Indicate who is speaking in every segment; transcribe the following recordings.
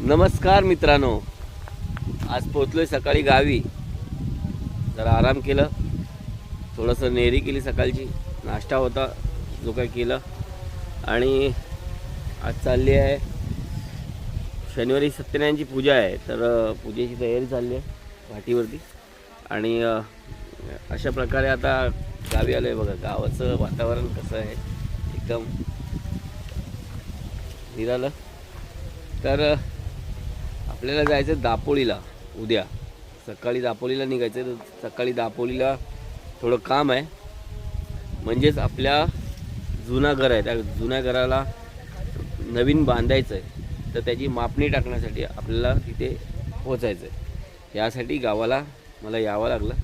Speaker 1: नमस्कार मित्रांनो. आज पोचलो आहे सकाळी गावी. जरा आराम केलं. थोडंसं नेरी केली सकाळची. नाश्ता होता जो काही केलं. आणि आज चालली आहे. शनिवारी सत्यनारायणची पूजा आहे. तर पूजेची तयारी चालली आहे घाटीवरती आणि अशा प्रकारे आता गावी आलो आहे बघा. गावाचं वातावरण कसं आहे? एकदम निरालं. तर आपल्याला जायचं दापोलीला उद्या. सकाळी दापोलीला निघायचं आहे. तर सकाळी दापोलीला थोडं काम आहे. म्हणजेच आपल्या जुना घर आहे त्या जुन्या घराला नवीन बांधायचं आहे तर त्याची मापणी टाकण्यासाठी आपल्याला तिथे पोचायचं आहे यासाठी गावाला मला यावं लागलं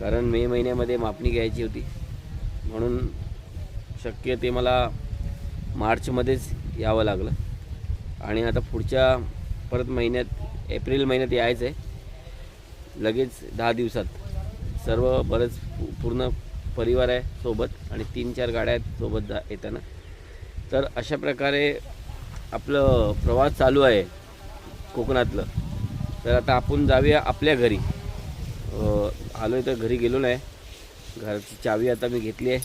Speaker 1: कारण मे महिन्यामध्ये मापणी घ्यायची होती. म्हणून शक्य ते मला मार्चमध्येच यावं लागलं. आणि आता पुढच्या परत महिन्यात एप्रिल महिन्यात यायचं आहे लगेच दहा दिवसात सर्व बरंच पूर्ण परिवार आहे सोबत आणि तीन चार गाड्या आहेत सोबत जा येताना. तर अशा प्रकारे आपलं प्रवास चालू आहे कोकणातलं. तर आता आपण जाऊया आपल्या घरी. आलो आहे तर घरी गेलो नाही. घराची चावी आता मी घेतली आहे.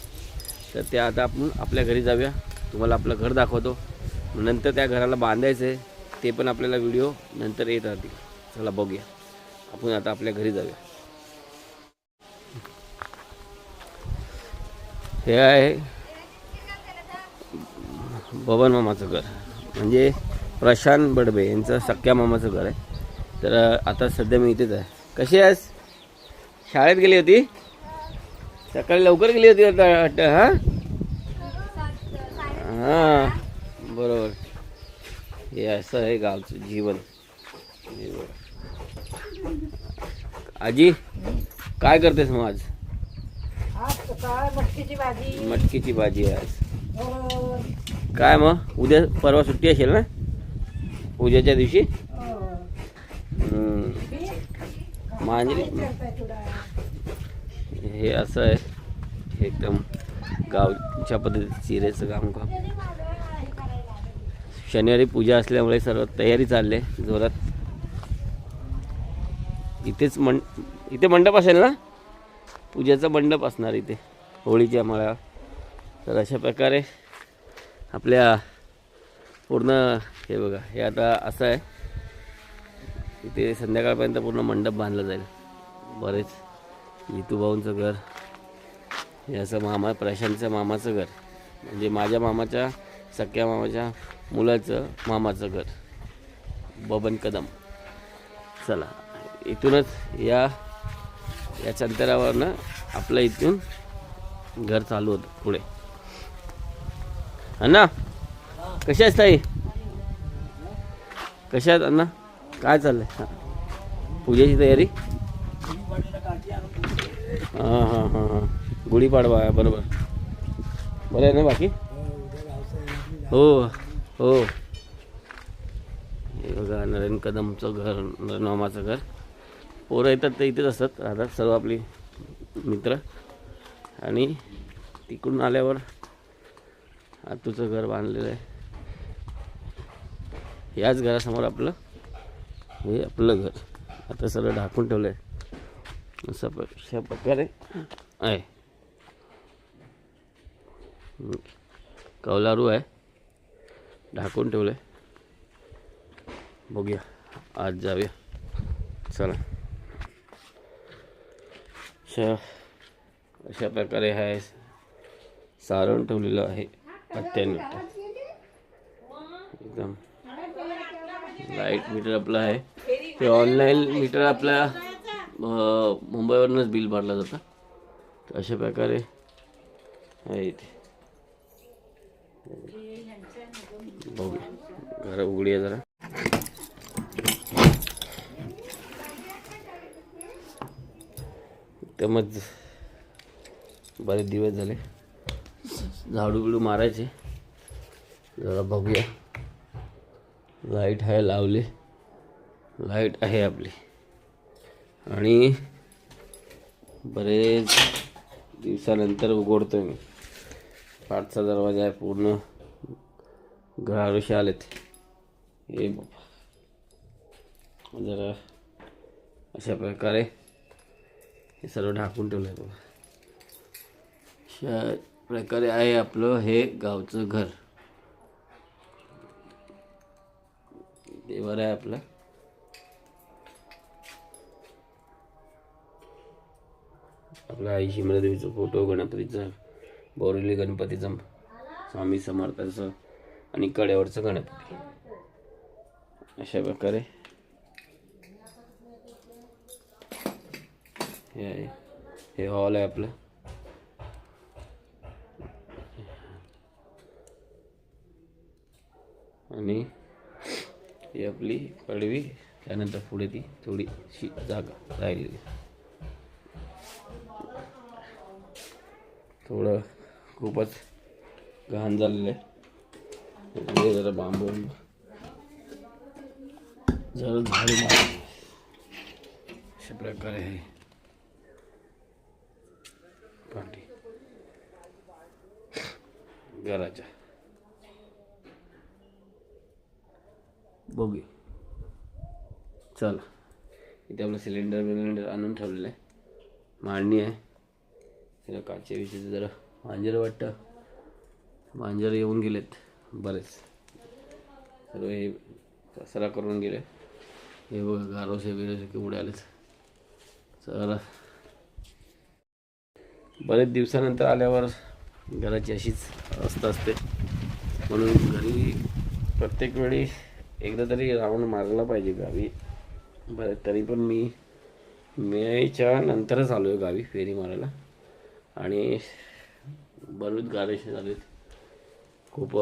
Speaker 1: तर त्या आता आपण आपल्या घरी जाऊया. तुम्हाला आपलं घर दाखवतो. नंतर त्या घराला बांधायचं आहे ते पण आपल्याला व्हिडिओ नंतर येत राहतील. चला बघूया. आपण आता आपल्या घरी जाऊया. हे आहे बबन मामाचं घर. म्हणजे प्रशांत बडबे यांचं सख्या मामाचं घर आहे. तर आता सध्या मी इथेच आहे. कशी आहेस? शाळेत गेली होती? सकाळी लवकर गेली होती वाटतं हां. हे असं आहे गावचं जीवन. बघ. आजी काय करतेस मग आज?
Speaker 2: मटकीची भाजी.
Speaker 1: मटकीची भाजी आहे आज.
Speaker 2: हो,
Speaker 1: काय मग? उद्या परवा सुट्टी असेल ना? पूजेच्या दिवशी?
Speaker 2: हो.
Speaker 1: मांजरी? हे असं आहे. एकदम गावच्या पद्धतीत चिरेचं काम काम. शनिवारी पूजा असल्यामुळे सर्व तयारी चालली आहे जोरात. इथेच मं इथे मंडप असेल ना? पूजेचा मंडप असणार इथे होळीच्या माळा तर अशा प्रकारे आपल्या पूर्ण हे बघा हे आता असं आहे. इथे संध्याकाळपर्यंत पूर्ण मंडप बांधला जाईल. बरेच भाऊंचं घर हे असं मामा प्रशांतच्या मामाचं घर. म्हणजे माझ्या मामाच्या सख्या मामाच्या मुलाचं मामाचं घर. बबन कदम. चला इथूनच या याच्या अंतरावरनं आपलं इथून घर चालू होतं पुढे. अण्णा कशा आहेस ताई? कशा आहेत अण्णा? काय चाललंय? हा. पूजेची तयारी? हां हां हां हां. गुढीपाडवा बरोबर. बरं आहे ना बाकी? हो हो. हे बघा नरेन कदमचं घर नरनामाचं घर. पोरं येतात ते इथेच असतात राहतात सर्व आपली मित्र. आणि तिकडून आल्यावर आतूचं घर बांधलेलं आहे. याच घरासमोर आपलं हे आपलं घर. आता सगळं ढाकून ठेवलं आहे असं प- अशा प्रकारे आहे. कौलारू आहे. ढाकून ठेवलं आहे बघूया. आज जाऊया. चला. अशा अशा प्रकारे हा सारण ठेवलेलं आहे अत्याने एकदम लाइट मीटर आपलं आहे. ते ऑनलाईन मीटर आपल्या मुंबईवरूनच बिल भरलं जातं. तर अशा प्रकारे आहे इथे बघूया घर उघडी जरा. त्यामध्ये बरेच दिवस झाले. झाडू बिडू मारायचे. जरा बघूया. लाइट आहे लावली. लाइट आहे आपली. आणि बरेच दिवसानंतर उघडतोय मी. पाठचा दरवाजा आहे पूर्ण. घरारुशी आलेत. हे बाबा जरा अशा प्रकारे हे सर्व ढाकून ठेवलं आहे बाबा अशा प्रकारे आहे आपलं हे गावचं घर. देवर आहे आपलं. आपला आई शिमलादेवीचा फोटो गणपतीचा बोरिवली गणपतीचा स्वामी समर्थाचं आणि कड्यावरचं गणपती. अशा प्रकारे. हे आहे. हे हॉल आहे आपलं. आणि ही आपली पडवी त्यानंतर पुढे ती थोडीशी जागा राहिलेली थोडं खूपच घाण झालेलं आहे. जरा बांबू. जरा झाडू मार. अशा प्रकारे आहे पाठी. घराच्या. बघू चला. इथे आपलं सिलेंडर बिलेंडर आणून ठेवलेलं आहे. मांडणी आहे. तिला काचच्या विषयीचं जरा मांजर वाटतं. मांजर येऊन गेलेत. बरेच. सर्व हे कचरा करून गेले. हे बघा गारोसे बिरोसे केवढे आलेत. चला. बरेच दिवसानंतर आल्यावर घराची अशीच अवस्था असते. म्हणून घरी प्रत्येक वेळी एकदा तरी राऊंड मारला पाहिजे गावी. बरं तरी पण मी मेच्या नंतरच आलो आहे गावी फेरी मारायला. आणि बरेच गारेश झालेत. खूप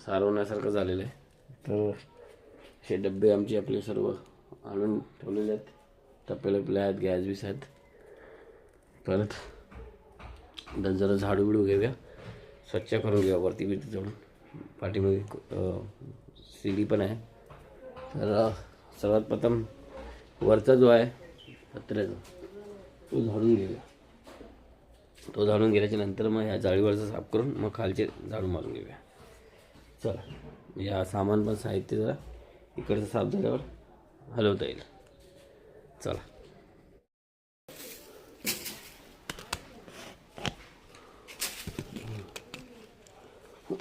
Speaker 1: सारवण्यासारखं झालेलं आहे. तर हे डबे आमचे आपले सर्व आणून ठेवलेले आहेत. टप्पे लपले आहेत गॅस बीस आहेत. परत जरा झाडू बिडू घेऊया. स्वच्छ करून घेऊया वरती बिरती चढून. पाठीमागे अ, सीडी पण आहे. तर सर्वात प्रथम वरचा जो आहे पत्र्याचा तो झाडून घेऊया. तो झाडून गेल्याच्यानंतर मग ह्या जाळीवरचा साफ करून मग खालचे झाडू मारून घेऊया. चला या सामान पण साहित्य जरा इकडचं साफ झाल्यावर हलवता येईल. चला. हो,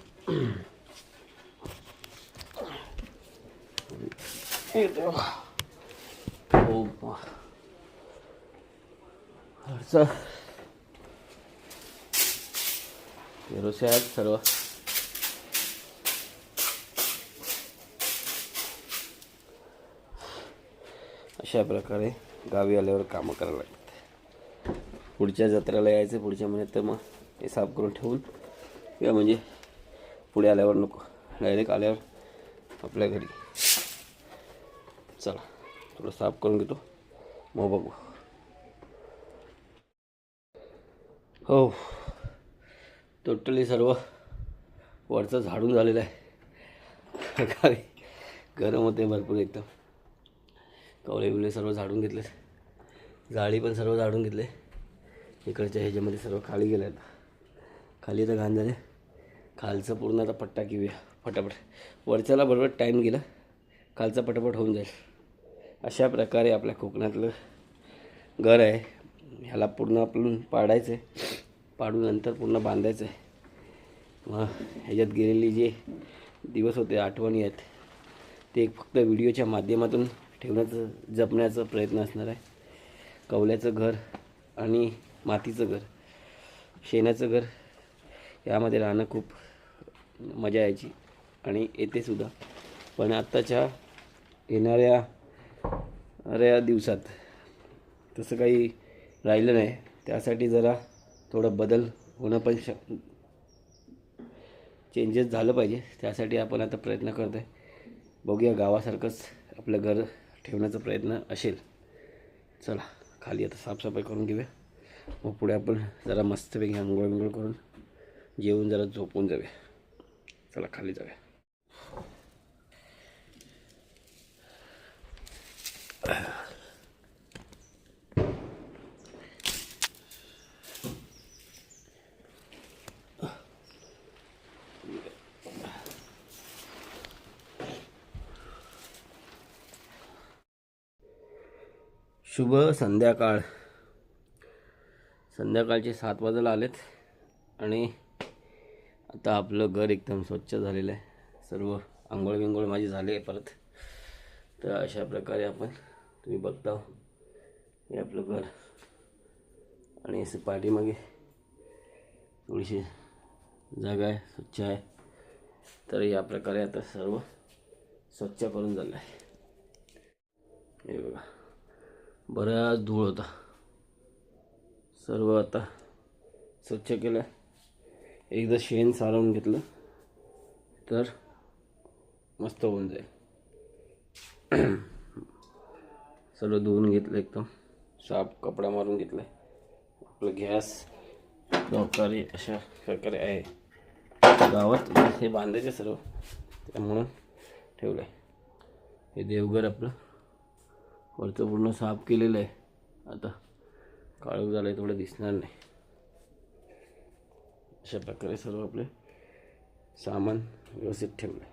Speaker 1: हे ओ बा. घरचं आहेत सर्व अशा प्रकारे गावी आल्यावर कामं करावं लागतात पुढच्या जत्रेला यायचं पुढच्या महिन्यात तर मग हे साफ करून ठेवून किंवा म्हणजे पुढे आल्यावर नको डायरेक्ट आल्यावर आपल्या घरी चला थोडं साफ करून घेतो मग बघू हो टोटली सर्व वरचं झाडून झालेलं आहे. गावी गरम होते भरपूर एकदम. कवळे बिवळे सर्व झाडून घेतले जाळी पण सर्व झाडून घेतले. इकडच्या ह्याच्यामध्ये सर्व खाली गेले आता. खाली तर घाण झाले. खालचं पूर्ण आता पट्टा घेऊया. फटाफट. वरच्याला बरोबर टाईम गेला. खालचा पटापट होऊन जाईल. अशा प्रकारे आपल्या कोकणातलं घर आहे. ह्याला पूर्ण आपण पाडायचं आहे पाडून नंतर पूर्ण बांधायचं आहे. मग ह्याच्यात गेलेली जे दिवस होते आठवणी आहेत ते एक फक्त व्हिडिओच्या माध्यमातून ठेवण्याचं जपण्याचा प्रयत्न असणार आहे. कवल्याचं घर आणि मातीचं घर शेणाचं घर यामध्ये राहणं खूप मजा यायची. आणि येतेसुद्धा पण आत्ताच्या येणाऱ्या अऱ्या दिवसात तसं काही राहिलं नाही. त्यासाठी जरा थोडं बदल होणं पण शक चेंजेस झालं पाहिजे. त्यासाठी आपण आता प्रयत्न करतो आहे बघूया गावासारखंच आपलं घर ठेवण्याचा प्रयत्न असेल. चला खाली आता साफसफाई करून घेऊया. मग पुढे आपण जरा मस्तपैकी आंघोळ बिंघोळ करून जेवून जरा झोपून जाऊया. चला खाली जाऊया. शुभ संध्याकाळ. संध्याकाळचे सात वाजायला आलेत आणि आता आपलं घर एकदम स्वच्छ झालेलं आहे. सर्व आंघोळ बिंघोळ माझी झाली आहे परत. तर अशा प्रकारे आपण तुम्ही बघता हे आपलं घर. आणि असं पाठीमागे थोडीशी जागा आहे स्वच्छ आहे. तर या प्रकारे आता सर्व स्वच्छ करून झालं आहे. हे बघा. बराच धूळ होता. सर्व आता स्वच्छ केलं. एकदा शेण सारवून घेतलं तर मस्त होऊन जाईल. सर्व धुवून घेतलं एकदम. साफ कपडा मारून घेतला आपलं गॅस प्रकारे अशा प्रकारे आहे. गावात हे बांधायचे सर्व. त्यामुळं ठेवलं आहे हे देवघर आपलं. वरचं पूर्ण साफ केलेलं आहे. आता काळोख झालं आहे थोडं दिसणार नाही. अशा प्रकारे सर्व आपले सामान व्यवस्थित ठेवलं आहे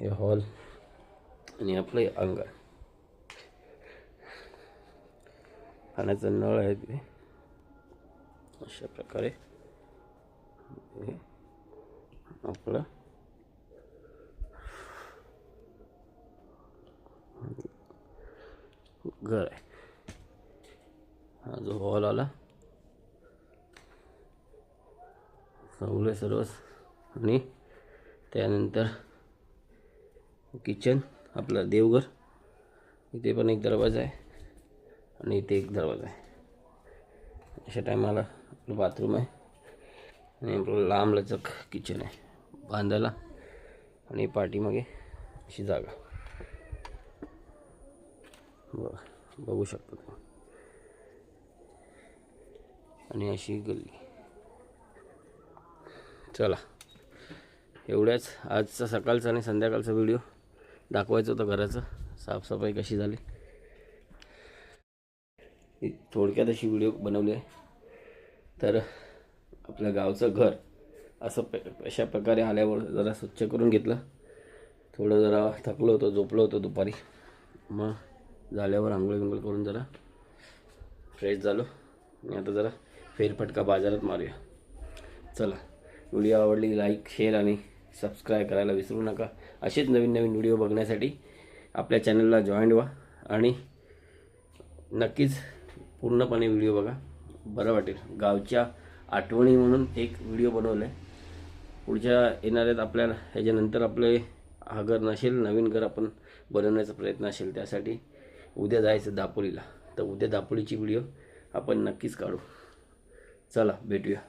Speaker 1: हे हॉल आणि आपलं हे अंगण. पाण्याचा नळ आहे तिथे. अशा प्रकारे हे आपलं घर आहे हा जो हॉल आला सगळे सर्वच आणि त्यानंतर किचन आपलं देवघर इथे पण एक दरवाजा आहे आणि इथे एक दरवाजा आहे. अशा टायमाला आपलं बाथरूम आहे आणि आपलं लांब लचक किचन आहे. बांधायला आणि पाठीमागे अशी जागा. बरं. बघू शकता तुम्ही आणि अशी गल्ली. चला. एवढ्याच आजचा सकाळचा आणि संध्याकाळचा व्हिडिओ दाखवायचं होतं घराचं. साफसफाई कशी झाली. थोडक्यात अशी व्हिडिओ बनवली आहे. तर आपल्या गावचं घर असं प अशा प्रकारे आल्यावर जरा स्वच्छ करून घेतलं. थोडं जरा थकलो होतो झोपलो होतो दुपारी. मग झाल्यावर आंघोळ बिंगोळ करून जरा फ्रेश झालो. आणि आता जरा फेरफटका बाजारात मारूया. चला व्हिडिओ आवडली लाईक शेअर आणि सबस्क्राईब करायला विसरू नका. असेच नवीन नवीन व्हिडिओ बघण्यासाठी आपल्या चॅनलला जॉईन व्हा आणि नक्कीच पूर्णपणे व्हिडिओ बघा. बरं वाटेल. गावच्या आठवणी म्हणून एक व्हिडिओ बनवला आहे पुढच्या येणाऱ्यात आपल्याला ह्याच्यानंतर आपले हा घर नसेल नवीन घर आपण बनवण्याचा प्रयत्न असेल त्यासाठी उद्या जायचं दापोलीला. तर उद्या दापोलीची व्हिडिओ आपण नक्कीच काढू. चला भेटूया.